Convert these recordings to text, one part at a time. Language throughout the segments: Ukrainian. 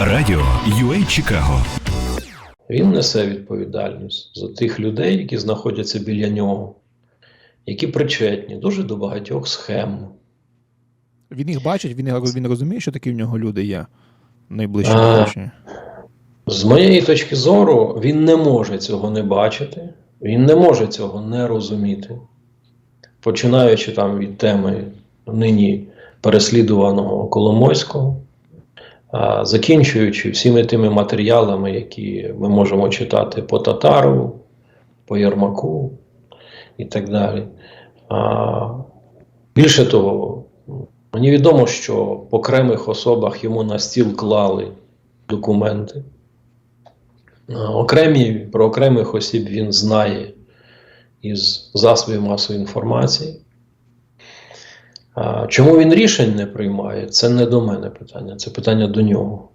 Радіо UA Чикаго Він несе відповідальність за тих людей, які знаходяться біля нього, які причетні дуже до багатьох схем. Він їх бачить, він, він розуміє, що такі в нього люди є найближчі А. оточення. З моєї точки зору, він не може цього не бачити, він не може цього не розуміти. Починаючи там від теми нині переслідуваного Коломойського, закінчуючи всіми тими матеріалами, які ми можемо читати по Татарову, по Єрмаку і так далі. Більше того, мені відомо, що по окремих особах йому на стіл клали документи. Окремі, про окремих осіб він знає із засобів масової інформації. Чому він рішень не приймає? Це не до мене питання, це питання до нього.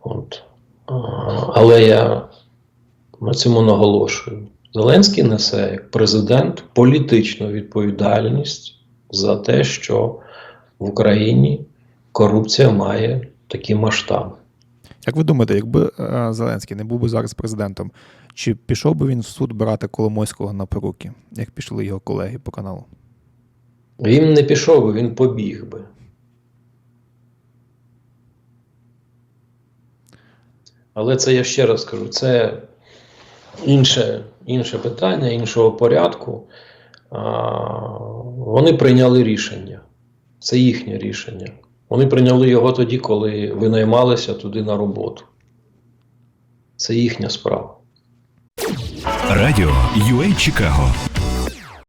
От. Але я на цьому наголошую. Зеленський несе як президент політичну відповідальність за те, що в Україні корупція має такі масштаби. Як ви думаєте, якби е, Зеленський не був би зараз президентом, чи пішов би він в суд брати Коломойського на поруки, як пішли його колеги по каналу? Він не пішов би, він побіг би. Але це я ще раз кажу, це інше, інше питання, іншого порядку. А, вони прийняли рішення. Це їхнє рішення. Вони прийняли його тоді, коли винаймалися туди на роботу. Це їхня справа. Радіо UA Чикаго